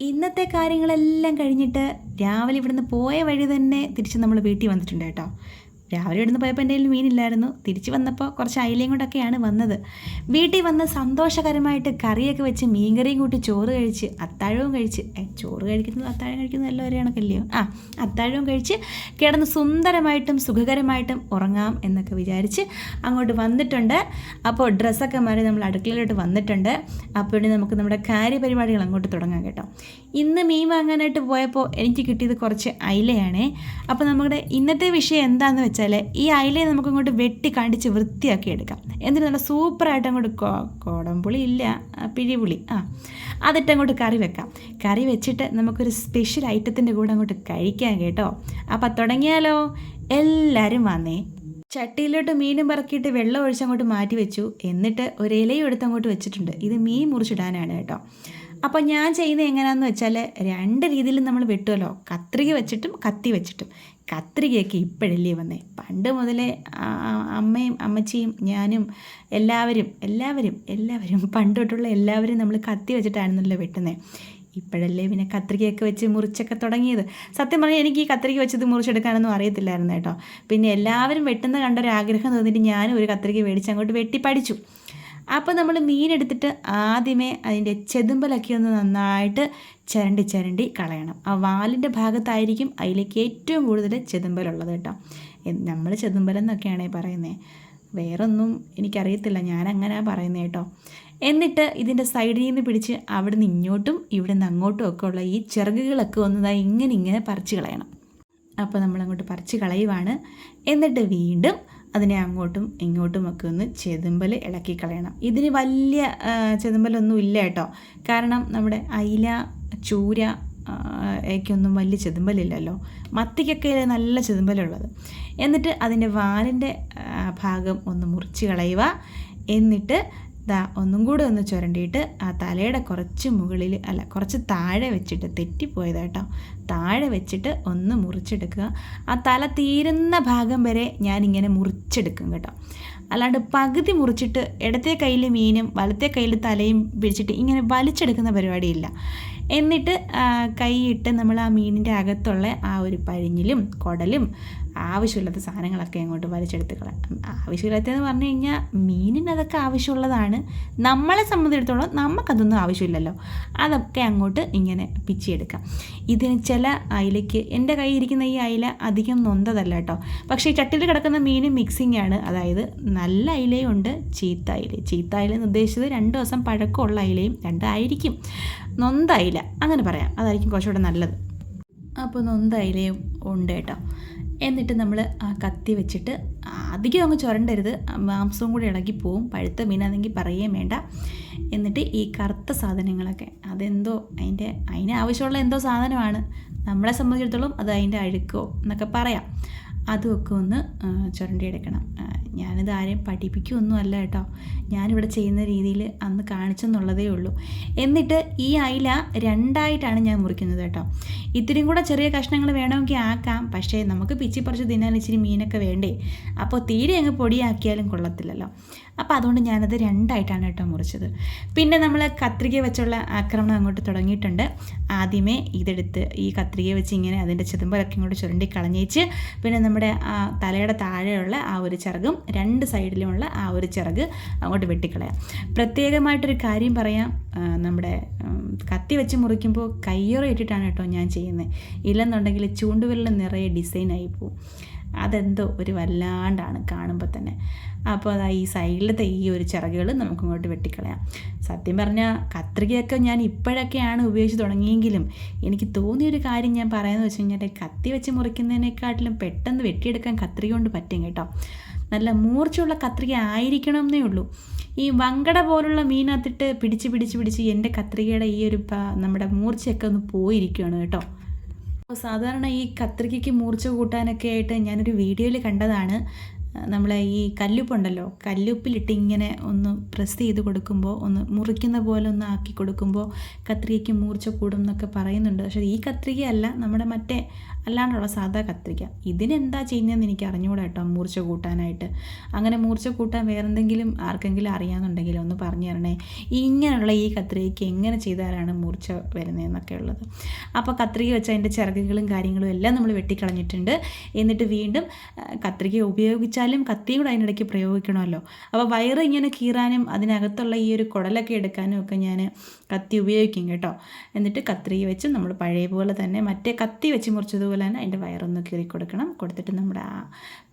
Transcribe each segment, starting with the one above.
ഇന്നത്തെ കാര്യങ്ങളെല്ലാം കഴിഞ്ഞിട്ട് രാവിലെ ഇവിടുന്ന് പോയ വഴി തന്നെ തിരിച്ച് നമ്മൾ വീട്ടിൽ വന്നിട്ടുണ്ട് കേട്ടോ. രാവിലെ ഇവിടുന്ന് പോയപ്പോൾ എന്റെ കയ്യിൽ മീനില്ലായിരുന്നു തിരിച്ച് വന്നപ്പോൾ കുറച്ച് അയിലയും കൊണ്ടൊക്കെയാണ് വന്നത്. വീട്ടിൽ വന്ന് സന്തോഷകരമായിട്ട് കറിയൊക്കെ വെച്ച് മീൻകറിയും കൂട്ടി ചോറ് കഴിച്ച് അത്താഴവും കഴിച്ച് ചോറ് കഴിക്കുന്നത് അത്താഴം കഴിക്കുന്നത് എല്ലാം ഒരേ കണക്കല്ലയോ ആ അത്താഴവും കഴിച്ച് കിടന്ന് സുന്ദരമായിട്ടും സുഖകരമായിട്ടും ഉറങ്ങാം എന്നൊക്കെ വിചാരിച്ച് അങ്ങോട്ട് വന്നിട്ടുണ്ട്. അപ്പോൾ ഡ്രസ്സൊക്കെ മാറി നമ്മൾ അടുക്കളയിലോട്ട് വന്നിട്ടുണ്ട്. അപ്പോൾ ഇനി നമുക്ക് നമ്മുടെ കാര്യപരിപാടികൾ അങ്ങോട്ട് തുടങ്ങാം കേട്ടോ. ഇന്ന് മീൻ വാങ്ങാനായിട്ട് പോയപ്പോൾ എനിക്ക് കിട്ടിയത് കുറച്ച് അയിലയാണേ. അപ്പോൾ നമ്മുടെ ഇന്നത്തെ വിഷയം എന്താണെന്ന് വെച്ചാൽ ഈ അയിലയെ നമുക്ക് ഇങ്ങോട്ട് വെട്ടി കണ്ടിച്ച് വൃത്തിയാക്കി എടുക്കാം. എന്നിട്ട് നല്ല സൂപ്പറായിട്ട് അങ്ങോട്ട് കോടംപുളി ഇല്ല പിഴിപുളി ആ അതിട്ട് അങ്ങോട്ട് കറി വെക്കാം. കറി വെച്ചിട്ട് നമുക്കൊരു സ്പെഷ്യൽ ഐറ്റത്തിന്റെ കൂടെ അങ്ങോട്ട് കഴിക്കാം കേട്ടോ. അപ്പം തുടങ്ങിയാലോ? എല്ലാവരും വന്നേ. ചട്ടിയിലോട്ട് മീനും പറക്കിയിട്ട് വെള്ളം ഒഴിച്ച് അങ്ങോട്ട് മാറ്റി വെച്ചു. എന്നിട്ട് ഒരു ഇലയും എടുത്ത് അങ്ങോട്ട് വെച്ചിട്ടുണ്ട്. ഇത് മീൻ മുറിച്ചിടാനാണ് കേട്ടോ. അപ്പോൾ ഞാൻ ചെയ്യുന്നത് എങ്ങനെയാണെന്ന് വെച്ചാൽ രണ്ട് രീതിയിലും നമ്മൾ വെട്ടുമല്ലോ കത്രിക വെച്ചിട്ടും കത്തി വെച്ചിട്ടും. കത്രികയൊക്കെ ഇപ്പോഴല്ലേ വന്നേ. പണ്ട് മുതലേ അമ്മയും അമ്മച്ചിയും ഞാനും എല്ലാവരും എല്ലാവരും എല്ലാവരും പണ്ട് തൊട്ടുള്ള എല്ലാവരും നമ്മൾ കത്തി വെച്ചിട്ടായിരുന്നല്ലോ വെട്ടുന്നത് ഇപ്പോഴല്ലേ പിന്നെ കത്രികയൊക്കെ വെച്ച് മുറിച്ചൊക്കെ തുടങ്ങിയത്. സത്യം പറഞ്ഞാൽ എനിക്ക് ഈ കത്രിക വെച്ചത് മുറിച്ചെടുക്കാനൊന്നും അറിയത്തില്ലായിരുന്നു കേട്ടോ. പിന്നെ എല്ലാവരും വെട്ടുന്ന കണ്ടൊരാഗ്രഹം തോന്നിയിട്ട് ഞാനും ഒരു കത്രിക മേടിച്ച് അങ്ങോട്ട് വെട്ടി പഠിച്ചു. അപ്പോൾ നമ്മൾ മീൻ എടുത്തിട്ട് ആദ്യമേ അതിന്റെ ചെതുമ്പലൊക്കെ ഒന്ന് നന്നായിട്ട് ചരണ്ടി ചരണ്ടി കളയണം. ആ വാലിന്റെ ഭാഗത്തായിരിക്കും അതിലേക്ക് ഏറ്റവും കൂടുതൽ ചെതുമ്പലുള്ളത് കേട്ടോ. നമ്മൾ ചെതുമ്പലം എന്നൊക്കെയാണ് പറയുന്നത് വേറൊന്നും എനിക്കറിയത്തില്ല. ഞാൻ അങ്ങനെ പറയുന്നത് കേട്ടോ. എന്നിട്ട് ഇതിന്റെ സൈഡിൽ നിന്ന് പിടിച്ച് അവിടെ നിന്ന് ഇങ്ങോട്ടും ഇവിടെ നിന്ന് അങ്ങോട്ടും ഒക്കെ ഉള്ള ഈ ചിറകുകളൊക്കെ ഒന്നതായി ഇങ്ങനെ ഇങ്ങനെ പറിച്ച് കളയണം. അപ്പോൾ നമ്മളങ്ങോട്ട് പറിച്ച് കളയുവാണ്. എന്നിട്ട് വീണ്ടും അതിനെ അങ്ങോട്ടും ഇങ്ങോട്ടും ഒക്കെ ഒന്ന് ചെതുമ്പൽ ഇളക്കി കളയണം. ഇതിന് വലിയ ചെതുമ്പലൊന്നും ഇല്ല കേട്ടോ. കാരണം നമ്മുടെ അയില ചൂര ഒന്നും വലിയ ചെതുമ്പലില്ലല്ലോ. മത്തിക്കൊക്കെ നല്ല ചെതുമ്പലുള്ളത്. എന്നിട്ട് അതിന്റെ വാലിന്റെ ഭാഗം ഒന്ന് മുറിച്ച് കളയുക. എന്നിട്ട് ദാ ഒന്നും കൂടെ ഒന്ന് ചുരണ്ടിയിട്ട് ആ തലയുടെ കുറച്ച് മുകളിൽ അല്ല കുറച്ച് താഴെ വെച്ചിട്ട് തെറ്റിപ്പോയത് കേട്ടോ. താഴെ വെച്ചിട്ട് ഒന്ന് മുറിച്ചെടുക്കുക. ആ തല തീരുന്ന ഭാഗം വരെ ഞാനിങ്ങനെ മുറിച്ചെടുക്കും കേട്ടോ. അല്ലാണ്ട് പകുതി മുറിച്ചിട്ട് ഇടത്തെ കയ്യിൽ മീനും വലത്തെ കയ്യിൽ തലയും പിടിച്ചിട്ട് ഇങ്ങനെ വലിച്ചെടുക്കുന്ന പരിപാടിയില്ല. എന്നിട്ട് കൈയിട്ട് നമ്മൾ ആ മീനിന്റെ അകത്തുള്ള ആ ഒരു പഴിഞ്ഞിലും കുടലും ആവശ്യമില്ലാത്ത സാധനങ്ങളൊക്കെ അങ്ങോട്ട് വലിച്ചെടുത്ത് കളയാം. ആവശ്യമില്ലാത്തതെന്ന് പറഞ്ഞു കഴിഞ്ഞാൽ മീനിന് അതൊക്കെ ആവശ്യമുള്ളതാണ്. നമ്മളെ സംബന്ധിച്ചിടത്തോളം നമുക്കതൊന്നും ആവശ്യമില്ലല്ലോ. അതൊക്കെ അങ്ങോട്ട് ഇങ്ങനെ പിച്ചിയെടുക്കാം. ഇതിന് ചില അയിലയ്ക്ക് എന്റെ കയ്യിൽ ഇരിക്കുന്ന ഈ അയില അധികം നൊന്തതല്ല കേട്ടോ. പക്ഷേ ഈ ചട്ടിയിൽ കിടക്കുന്ന മീൻ മിക്സിംഗ് ആണ്. അതായത് നല്ല അയിലയും ഉണ്ട് ചീത്ത അയില ചീത്ത അയില എന്ന് ഉദ്ദേശിച്ചത് രണ്ട് ദിവസം പഴക്കമുള്ള അയിലയും രണ്ടായിരിക്കും. നൊന്ത അയില. അങ്ങനെ പറയാം. അതായിരിക്കും കുറച്ചുകൂടെ നല്ലത്. അപ്പോൾ നൊന്ത അയിലയും ഉണ്ട് കേട്ടോ. എന്നിട്ട് നമ്മൾ ആ കത്തി വെച്ചിട്ട് അധികം അങ്ങ് ചുരണ്ടരുത്. മാംസവും കൂടി ഇളകി പോവും. പഴുത്ത മീനാണെങ്കിൽ പറയുകയും വേണ്ട. എന്നിട്ട് ഈ കറുത്ത സാധനങ്ങളൊക്കെ അതെന്തോ അതിന്റെ അതിന് ആവശ്യമുള്ള എന്തോ സാധനമാണ്. നമ്മളെ സംബന്ധിച്ചിടത്തോളം അത് അതിന്റെ അഴുക്കോ എന്നൊക്കെ പറയാം. അതുമൊക്കെ ഒന്ന് ചുരണ്ടി ചുരണ്ടിയെടുക്കണം. ഞാനിത് ആരെയും പഠിപ്പിക്കുകയൊന്നും അല്ല കേട്ടോ. ഞാനിവിടെ ചെയ്യുന്ന രീതിയിൽ അന്ന് കാണിച്ചെന്നുള്ളതേ ഉള്ളൂ. എന്നിട്ട് ഈ അയില രണ്ടായിട്ടാണ് ഞാൻ മുറിക്കുന്നത് കേട്ടോ. ഇത്തിരിയും കൂടെ ചെറിയ കഷ്ണങ്ങൾ വേണമെങ്കിൽ ആക്കാം. പക്ഷേ നമുക്ക് പിച്ചി പറിച്ച് തിന്നാൻ ഇച്ചിരി മീനൊക്കെ വേണ്ടേ. അപ്പോൾ തീരെ അങ്ങ് പൊടിയാക്കിയാലും കൊള്ളത്തില്ലല്ലോ. അപ്പോൾ അതുകൊണ്ട് ഞാനത് രണ്ടായിട്ടാണ് കേട്ടോ മുറിച്ചത്. പിന്നെ നമ്മൾ കത്രിക വെച്ചുള്ള ആക്രമണം അങ്ങോട്ട് തുടങ്ങിയിട്ടുണ്ട്. ആദ്യമേ ഇതെടുത്ത് ഈ കത്രിക വെച്ച് ഇങ്ങനെ അതിന്റെ ചെതുമ്പലൊക്കെ ഇങ്ങോട്ട് ചുരണ്ടി കളഞ്ഞേച്ച് പിന്നെ നമ്മുടെ ആ തലയുടെ താഴെയുള്ള ആ ഒരു ചിറകും രണ്ട് സൈഡിലുമുള്ള ആ ഒരു ചിറക് അങ്ങോട്ട് വെട്ടിക്കളയാം. പ്രത്യേകമായിട്ടൊരു കാര്യം പറയാം. നമ്മുടെ കത്തി വെച്ച് മുറിക്കുമ്പോൾ കയ്യൊറ ഇട്ടിട്ടാണ് കേട്ടോ ഞാൻ ചെയ്യുന്നത്. ഇല്ലെന്നുണ്ടെങ്കിൽ ചൂണ്ടുവിരൽ നിറയെ ഡിസൈനായി പോവും. അതെന്തോ ഒരു വല്ലാണ്ടാണ് കാണുമ്പോൾ തന്നെ. അപ്പോൾ അതാ ഈ സൈഡിലത്തെ ഈ ഒരു ചിറകുകൾ നമുക്കിങ്ങോട്ട് വെട്ടിക്കളയാം. സത്യം പറഞ്ഞാൽ കത്രികയൊക്കെ ഞാൻ ഇപ്പോഴൊക്കെയാണ് ഉപയോഗിച്ച് തുടങ്ങിയെങ്കിലും എനിക്ക് തോന്നിയൊരു കാര്യം ഞാൻ പറയുന്നത് വെച്ച് കഴിഞ്ഞാൽ കത്തി വെച്ച് മുറിക്കുന്നതിനെക്കാട്ടിലും പെട്ടെന്ന് വെട്ടിയെടുക്കാൻ കത്രിക കൊണ്ട് പറ്റും കേട്ടോ. നല്ല മൂർച്ചയുള്ള കത്രിക ആയിരിക്കണം എന്നേ ഉള്ളൂ. ഈ വങ്കട പോലുള്ള മീനകത്തിട്ട് പിടിച്ച് പിടിച്ച് പിടിച്ച് എന്റെ കത്രികയുടെ ഈ ഒരു നമ്മുടെ മൂർച്ചയൊക്കെ ഒന്ന് പോയിരിക്കുകയാണ് കേട്ടോ. അപ്പോൾ സാധാരണ ഈ കത്രികയ്ക്ക് മൂർച്ച കൂട്ടാനൊക്കെ ആയിട്ട് ഞാനൊരു വീഡിയോയിൽ കണ്ടതാണ്. നമ്മളെ ഈ കല്ലുപ്പുണ്ടല്ലോ കല്ലുപ്പിലിട്ട് ഇങ്ങനെ ഒന്ന് പ്രസ് ചെയ്ത് കൊടുക്കുമ്പോൾ ഒന്ന് മുറിക്കുന്ന പോലെ ഒന്ന് ആക്കി കൊടുക്കുമ്പോൾ കത്രികയ്ക്ക് മൂർച്ച കൂടും എന്നൊക്കെ പറയുന്നുണ്ട്. പക്ഷേ ഈ കത്രികയല്ല നമ്മുടെ മറ്റേ അല്ലാണ്ടുള്ള സാധാ കത്രിക ഇതിനെന്താ ചെയ്യുന്നതെന്ന് എനിക്ക് അറിഞ്ഞുകൂടാ കേട്ടോ മൂർച്ച കൂട്ടാനായിട്ട്. അങ്ങനെ മൂർച്ച കൂട്ടാൻ വേറെന്തെങ്കിലും ആർക്കെങ്കിലും അറിയാമെന്നുണ്ടെങ്കിൽ ഒന്ന് പറഞ്ഞു തരണേ. ഇങ്ങനെയുള്ള ഈ കത്രികയ്ക്ക് എങ്ങനെ ചെയ്താലാണ് മൂർച്ച വരുന്നതെന്നൊക്കെ ഉള്ളത്. അപ്പോൾ കത്രിക വെച്ച് അതിന്റെ ചിറകുകളും കാര്യങ്ങളും എല്ലാം നമ്മൾ വെട്ടിക്കളഞ്ഞിട്ടുണ്ട്. എന്നിട്ട് വീണ്ടും കത്രിക ഉപയോഗിച്ചാലും കത്തിയും കൂടെ അതിനിടയ്ക്ക് പ്രയോഗിക്കണമല്ലോ. അപ്പോൾ വയറ് ഇങ്ങനെ കീറാനും അതിനകത്തുള്ള ഈ ഒരു കുടലൊക്കെ എടുക്കാനും ഒക്കെ ഞാൻ കത്തി ഉപയോഗിക്കും കേട്ടോ. എന്നിട്ട് കത്രിക വെച്ച് നമ്മൾ പഴയ പോലെ തന്നെ മറ്റേ കത്തി വെച്ച് മുറിച്ചതുപോലെ തന്നെ അതിന്റെ വയറൊന്ന് കീറി കൊടുക്കണം. കൊടുത്തിട്ട് നമ്മുടെ ആ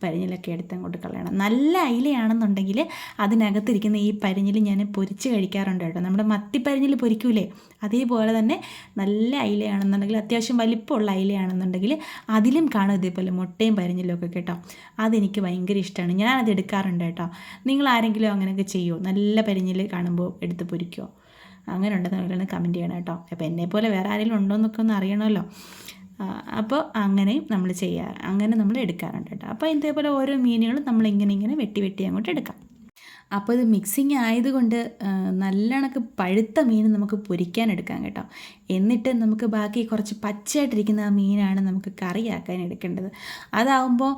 പരിഞ്ഞിലൊക്കെ എടുത്ത് അങ്ങോട്ട് കളയണം. നല്ല അയിലയാണെന്നുണ്ടെങ്കിൽ അതിനകത്തിരിക്കുന്ന ഈ പരിഞ്ഞിൽ ഞാൻ പൊരിച്ച് കഴിക്കാറുണ്ട് കേട്ടോ. നമ്മുടെ മത്തിപ്പരിഞ്ഞിൽ പൊരിക്കൂലേ? അതേപോലെ തന്നെ നല്ല അയിലയാണെന്നുണ്ടെങ്കിൽ അത്യാവശ്യം വലിപ്പമുള്ള അയിലയാണെന്നുണ്ടെങ്കിൽ അതിലും കാണും ഇതേപോലെ മുട്ടയും പരിഞ്ഞിലും ഒക്കെ കേട്ടോ. അതെനിക്ക് ഭയങ്കര ഇഷ്ടമാണ്. ഞാനത് എടുക്കാറുണ്ട് കേട്ടോ. നിങ്ങൾ ആരെങ്കിലും അങ്ങനെയൊക്കെ ചെയ്യുമോ നല്ല പരിഞ്ഞിൽ കാണുമ്പോൾ എടുത്ത് പൊരിക്കുമോ അങ്ങനെ ഉണ്ടെന്നുള്ളതാണ് കമന്റ് ചെയ്യണം കേട്ടോ. അപ്പോൾ എന്നെപ്പോലെ വേറെ ആരെങ്കിലും ഉണ്ടോ എന്നൊക്കെ ഒന്ന് അറിയണമല്ലോ. അപ്പോൾ അങ്ങനെയും നമ്മൾ ചെയ്യാറ് അങ്ങനെ നമ്മൾ എടുക്കാറുണ്ട് കേട്ടോ. അപ്പോൾ ഇതേപോലെ ഓരോ മീനുകളും നമ്മൾ ഇങ്ങനെ ഇങ്ങനെ വെട്ടി വെട്ടി അങ്ങോട്ട് എടുക്കാം. അപ്പോൾ ഇത് മിക്സിങ് ആയതുകൊണ്ട് നല്ലണക്ക് പഴുത്ത മീൻ നമുക്ക് പൊരിക്കാൻ എടുക്കാം കേട്ടോ. എന്നിട്ട് നമുക്ക് ബാക്കി കുറച്ച് പച്ചയായിട്ടിരിക്കുന്ന ആ മീനാണ് നമുക്ക് കറിയാക്കാൻ എടുക്കേണ്ടത്. അതാവുമ്പോൾ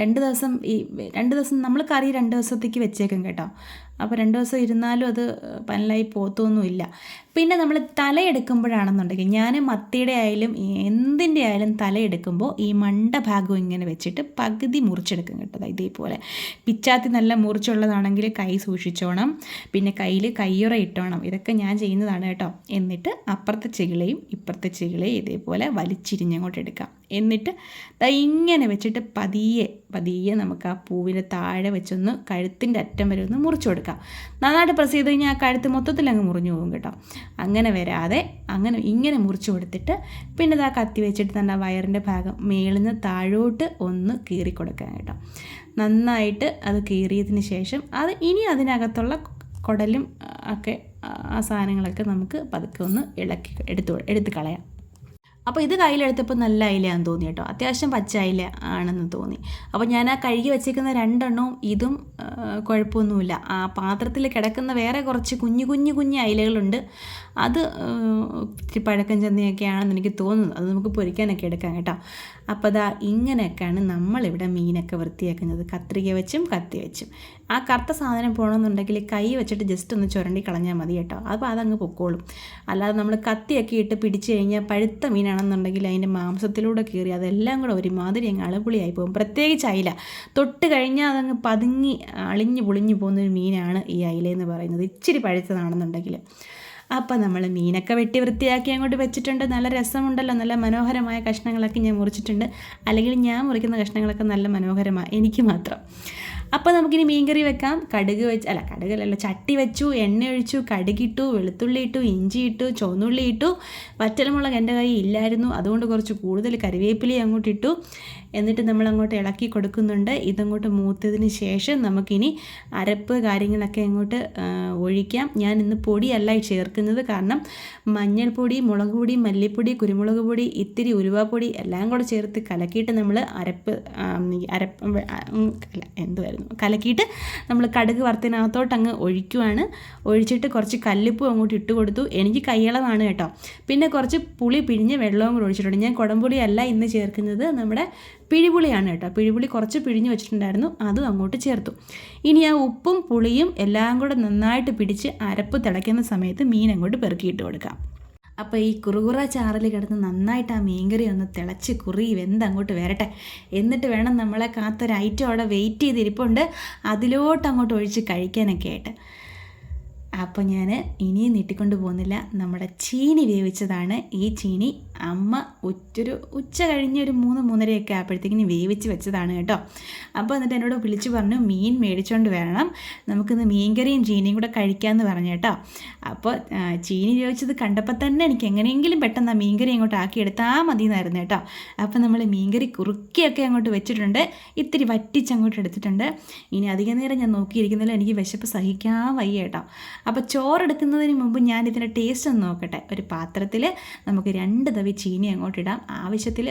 രണ്ട് ദിവസം ഈ രണ്ട് ദിവസം നമ്മൾ കറി രണ്ട് ദിവസത്തേക്ക് വെച്ചേക്കും കേട്ടോ. അപ്പോൾ രണ്ട് ദിവസം ഇരുന്നാലും അത് പനലായി പോത്തൊന്നുമില്ല പിന്നെ നമ്മൾ തലയെടുക്കുമ്പോഴാണെന്നുണ്ടെങ്കിൽ ഞാൻ മത്തിയുടെ ആയാലും എന്തിന്റെ ആയാലും തലയെടുക്കുമ്പോൾ ഈ മണ്ട ഭാഗം ഇങ്ങനെ വെച്ചിട്ട് പകുതി മുറിച്ചെടുക്കും കേട്ടത് ഇതേപോലെ. പിച്ചാത്തി നല്ല മുറിച്ചുള്ളതാണെങ്കിൽ കൈ സൂക്ഷിച്ചോണം. പിന്നെ കയ്യിൽ കയ്യുറ ഇട്ടോണം. ഇതൊക്കെ ഞാൻ ചെയ്യുന്നതാണ് കേട്ടോ. എന്നിട്ട് അപ്പുറത്തെ ചെകിളയും ഇപ്പുറത്തെ ചെകിളയും ഇതേപോലെ വലിച്ചിരിഞ്ഞങ്ങോട്ട് എടുക്കാം. എന്നിട്ട് ഇങ്ങനെ വെച്ചിട്ട് പതിയെ പതിയെ നമുക്ക് ആ പൂവിന്റെ താഴെ വെച്ചൊന്ന് കഴുത്തിന്റെ അറ്റം വരെ ഒന്ന് മുറിച്ചു കൊടുക്കാം. നന്നായിട്ട് പ്രസ് ചെയ്ത് കഴിഞ്ഞാൽ ആ കഴുത്ത് മൊത്തത്തിൽ അങ്ങ് മുറിഞ്ഞു പോകും കേട്ടോ. അങ്ങനെ വരാതെ അങ്ങനെ ഇങ്ങനെ മുറിച്ചു കൊടുത്തിട്ട് പിന്നെ ഇതാ കത്തി വെച്ചിട്ട് തന്നെ വയറിന്റെ ഭാഗം മേളിൽ നിന്ന് താഴോട്ട് ഒന്ന് കീറി കൊടുക്കാം കേട്ടോ. നന്നായിട്ട് അത് കീറിയതിന് ശേഷം അത് ഇനി അതിനകത്തുള്ള കുടലും ഒക്കെ ആ സാധനങ്ങളൊക്കെ നമുക്ക് പതുക്കെ ഒന്ന് ഇളക്കി എടുത്തു എടുത്ത് കളയാം. അപ്പോൾ ഇത് കയ്യിലെടുത്തപ്പോൾ നല്ല അയിലയാണെന്ന് തോന്നി കേട്ടോ. അത്യാവശ്യം പച്ച അയില ആണെന്ന് തോന്നി. അപ്പോൾ ഞാൻ ആ കഴുകി വെച്ചേക്കുന്ന രണ്ടെണ്ണവും ഇതും കുഴപ്പമൊന്നുമില്ല. ആ പാത്രത്തിൽ കിടക്കുന്ന വേറെ കുറച്ച് കുഞ്ഞു കുഞ്ഞു കുഞ്ഞു അയിലകളുണ്ട് അത് ഇച്ചിരി പഴക്കം ചെന്നയൊക്കെയാണെന്ന് എനിക്ക് തോന്നുന്നു. അത് നമുക്ക് പൊരിക്കാനൊക്കെ എടുക്കാം കേട്ടോ. അപ്പോൾ അതാ ഇങ്ങനെയൊക്കെയാണ് നമ്മളിവിടെ മീനൊക്കെ വൃത്തിയാക്കുന്നത്. കത്രിക വെച്ചും കത്തി വെച്ചും. ആ കറുത്ത സാധനം പോകണമെന്നുണ്ടെങ്കിൽ കൈ വെച്ചിട്ട് ജസ്റ്റ് ഒന്ന് ചുരണ്ടി കളഞ്ഞാൽ മതി കേട്ടോ. അപ്പോൾ അതങ്ങ് പൊക്കോളും. അല്ലാതെ നമ്മൾ കത്തിയൊക്കെ ഇട്ട് പിടിച്ചു കഴിഞ്ഞാൽ പഴുത്ത മീനാണെന്നുണ്ടെങ്കിൽ അതിന്റെ മാംസത്തിലൂടെ കീറി അതെല്ലാം കൂടെ ഒരുമാതിരി അങ്ങ് അളപുളിയായി പോകും. പ്രത്യേകിച്ച് അയില. തൊട്ട് കഴിഞ്ഞാൽ അതങ്ങ് പതുങ്ങി അളിഞ്ഞു പൊളിഞ്ഞു പോകുന്നൊരു മീനാണ് ഈ അയിലെന്ന് പറയുന്നത്. ഇച്ചിരി പഴുത്തതാണെന്നുണ്ടെങ്കിൽ. അപ്പം നമ്മൾ മീനൊക്കെ വെട്ടി വൃത്തിയാക്കി അങ്ങോട്ട് വെച്ചിട്ടുണ്ട്. നല്ല രസമുണ്ടല്ലോ. നല്ല മനോഹരമായ കഷ്ണങ്ങളൊക്കെ ഞാൻ മുറിച്ചിട്ടുണ്ട്. അല്ലെങ്കിൽ ഞാൻ മുറിക്കുന്ന കഷ്ണങ്ങളൊക്കെ നല്ല മനോഹരമാണ് എനിക്ക് മാത്രം. അപ്പോൾ നമുക്കിനി മീൻകറി വെക്കാം. കടുക് വെച്ച് അല്ല കടുകല്ലല്ല. ചട്ടി വെച്ചു എണ്ണ ഒഴിച്ചു കടുകിട്ടു വെളുത്തുള്ളി ഇട്ടു ഇഞ്ചി ഇട്ടു ചുവന്നുള്ളി ഇട്ടു. വറ്റൽമുളക് എന്റെ കയ്യിൽ ഇല്ലായിരുന്നു. അതുകൊണ്ട് കുറച്ച് കൂടുതൽ കറിവേപ്പിലി അങ്ങോട്ട് ഇട്ടു. എന്നിട്ട് നമ്മൾ അങ്ങോട്ട് ഇളക്കി കൊടുക്കുന്നുണ്ട്. ഇതങ്ങോട്ട് മൂത്തതിന് ശേഷം നമുക്കിനി അരപ്പ് കാര്യങ്ങളൊക്കെ അങ്ങോട്ട് ഒഴിക്കാം. ഞാൻ ഇന്ന് പൊടിയല്ല ചേർക്കുന്നത്. കാരണം മഞ്ഞൾപ്പൊടി മുളക് പൊടി മല്ലിപ്പൊടി കുരുമുളക് പൊടി ഇത്തിരി ഉരുവാപ്പൊടി എല്ലാം കൂടെ ചേർത്ത് കലക്കിയിട്ട് നമ്മൾ അരപ്പ് അരപ്പ് എന്തുമായിരുന്നു കലക്കിയിട്ട് നമ്മൾ കടുക് വറുത്തിനകത്തോട്ട് അങ്ങ് ഒഴിക്കുവാണ്. ഒഴിച്ചിട്ട് കുറച്ച് കല്ലുപ്പും അങ്ങോട്ട് ഇട്ട് കൊടുത്തു. എനിക്ക് കൈയളവാണ് കേട്ടോ. പിന്നെ കുറച്ച് പുളി പിഴിഞ്ഞ് വെള്ളവും കൂടെ ഒഴിച്ചിട്ടുണ്ട്. ഞാൻ കുടംപൊടിയല്ല ഇന്ന് ചേർക്കുന്നത്. നമ്മുടെ പിഴിപുളിയാണ് കേട്ടോ. പിഴിപുളി കുറച്ച് പിഴിഞ്ഞ് വെച്ചിട്ടുണ്ടായിരുന്നു. അതും അങ്ങോട്ട് ചേർത്തു. ഇനി ആ ഉപ്പും പുളിയും എല്ലാം കൂടെ നന്നായിട്ട് പിടിച്ച് അരപ്പ് തിളയ്ക്കുന്ന സമയത്ത് മീൻ അങ്ങോട്ട് പെറുക്കിയിട്ട് കൊടുക്കാം. അപ്പോൾ ഈ കുറുകുറ ചാറിൽ കിടന്ന് നന്നായിട്ട് ആ മീൻകറി ഒന്ന് തിളച്ച് കുറി വെന്ത് അങ്ങോട്ട് വരട്ടെ. എന്നിട്ട് വേണം നമ്മളെ കാത്തൊരു ഐറ്റം അവിടെ വെയിറ്റ് ചെയ്തിരിപ്പുണ്ട്. അതിലോട്ട് അങ്ങോട്ട് ഒഴിച്ച് കഴിക്കാനൊക്കെ ആയിട്ട്. അപ്പോൾ ഞാൻ ഇനിയും നീട്ടിക്കൊണ്ട് പോകുന്നില്ല. നമ്മുടെ ചീനി വേവിച്ചതാണ് ഈ ചീനി. അമ്മ ഉച്ചൊരു ഉച്ച കഴിഞ്ഞ ഒരു മൂന്ന് മൂന്നരയൊക്കെ ആയപ്പോഴത്തേക്കിന് വേവിച്ച് വെച്ചതാണ് കേട്ടോ. അപ്പോൾ എന്നിട്ട് എന്നോട് വിളിച്ചു പറഞ്ഞു മീൻ മേടിച്ചുകൊണ്ട് വരണം. നമുക്കിന്ന് മീൻകറിയും ചീനിയും കൂടെ കഴിക്കാമെന്ന് പറഞ്ഞു കേട്ടോ. അപ്പോൾ ചീനി വേവിച്ചത് കണ്ടപ്പോൾ തന്നെ എനിക്ക് എങ്ങനെയെങ്കിലും പെട്ടെന്ന് ആ മീൻകറി അങ്ങോട്ട് ആക്കിയെടുത്താൽ മതി എന്നായിരുന്നു കേട്ടോ. അപ്പോൾ നമ്മൾ മീൻകറി കുറുക്കിയൊക്കെ അങ്ങോട്ട് വെച്ചിട്ടുണ്ട്. ഇത്തിരി വറ്റിച്ച് അങ്ങോട്ട് എടുത്തിട്ടുണ്ട്. ഇനി അധികം നേരം ഞാൻ നോക്കിയിരിക്കുന്നില്ല എനിക്ക് വിശപ്പ് സഹിക്കാൻ വയ്യ കേട്ടോ. അപ്പോൾ ചോറെടുക്കുന്നതിന് മുമ്പ് ഞാൻ ഇതിന്റെ ടേസ്റ്റ് ഒന്ന് നോക്കട്ടെ. ഒരു പാത്രത്തിൽ നമുക്ക് രണ്ട് തവി ചീനി അങ്ങോട്ട് ഇടാം. ആവശ്യത്തിൽ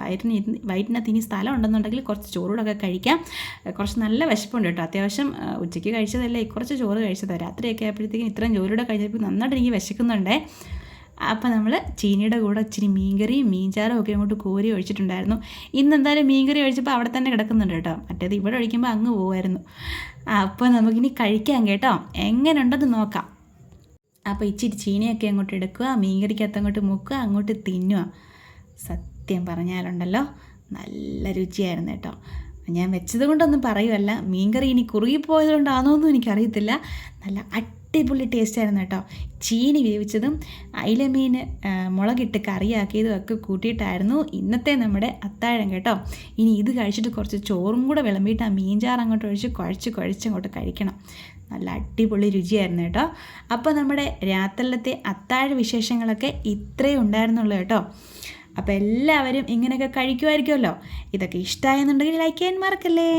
വയറ്റിന് വയറ്റിനകത്ത് ഇനി സ്ഥലം ഉണ്ടെന്നുണ്ടെങ്കിൽ കുറച്ച് ചോറൂടൊക്കെ കഴിക്കാം. കുറച്ച് നല്ല വിശപ്പുണ്ട് കേട്ടോ. അത്യാവശ്യം ഉച്ചയ്ക്ക് കഴിച്ചതല്ലേ? കുറച്ച് ചോറ് കഴിച്ചതാണ് രാത്രിയൊക്കെ ആയപ്പോഴത്തേക്കും ഇത്രയും ചോറൂടെ കഴിച്ചപ്പോൾ നന്നായിട്ട് എനിക്ക് വിശക്കുന്നുണ്ടേ. അപ്പോൾ നമ്മൾ ചീനിയുടെ കൂടെ ഇച്ചിരി മീൻകറിയും മീൻചാറും ഒക്കെ അങ്ങോട്ട് കോരി ഒഴിച്ചിട്ടുണ്ടായിരുന്നു. ഇന്ന് എന്തായാലും മീൻകറി ഒഴിച്ചപ്പോൾ അവിടെ തന്നെ കിടക്കുന്നുണ്ട് കേട്ടോ. മറ്റേത് ഇവിടെ ഒഴിക്കുമ്പോൾ അങ്ങ് പോകുമായിരുന്നു അപ്പോൾ നമുക്കിനി കഴിക്കാം കേട്ടോ. എങ്ങനെയുണ്ടെന്ന് നോക്കാം. അപ്പോൾ ഇച്ചിരി ചീനിയൊക്കെ അങ്ങോട്ട് എടുക്കുക മീൻകറിക്കകത്ത് അങ്ങോട്ട് മുക്കുക അങ്ങോട്ട് തിന്നുക. സത്യം പറഞ്ഞാലുണ്ടല്ലോ നല്ല രുചിയായിരുന്നു കേട്ടോ. ഞാൻ വെച്ചത് കൊണ്ടൊന്നും പറയുമല്ല മീൻകറി ഇനി കുറുകിപ്പോയത് കൊണ്ടാണോന്നും എനിക്കറിയത്തില്ല. നല്ല അടിപൊളി ടേസ്റ്റ് ആയിരുന്നു കേട്ടോ. ചീനി വേവിച്ചതും അയിലമീൻ മുളകിട്ട് കറിയാക്കിയതും ഒക്കെ കൂട്ടിയിട്ടായിരുന്നു ഇന്നത്തെ നമ്മുടെ അത്താഴം കേട്ടോ. ഇനി ഇത് കഴിച്ചിട്ട് കുറച്ച് ചോറും കൂടെ വിളമ്പിയിട്ട് ആ മീൻചാറ് അങ്ങോട്ട് ഒഴിച്ച് കുഴച്ച് കുഴച്ച് അങ്ങോട്ട് കഴിക്കണം. നല്ല അടിപൊളി രുചിയായിരുന്നു കേട്ടോ. അപ്പോൾ നമ്മുടെ രാത്രിലത്തെ അത്താഴ വിശേഷങ്ങളൊക്കെ ഇത്രയേ ഉണ്ടായിരുന്നുള്ളൂ കേട്ടോ. അപ്പോൾ എല്ലാവരും ഇങ്ങനെയൊക്കെ കഴിക്കുമായിരിക്കുമല്ലോ. ഇതൊക്കെ ഇഷ്ടമായെന്നുണ്ടെങ്കിൽ ലൈക്ക് ചെയ്യാൻ മറക്കല്ലേ?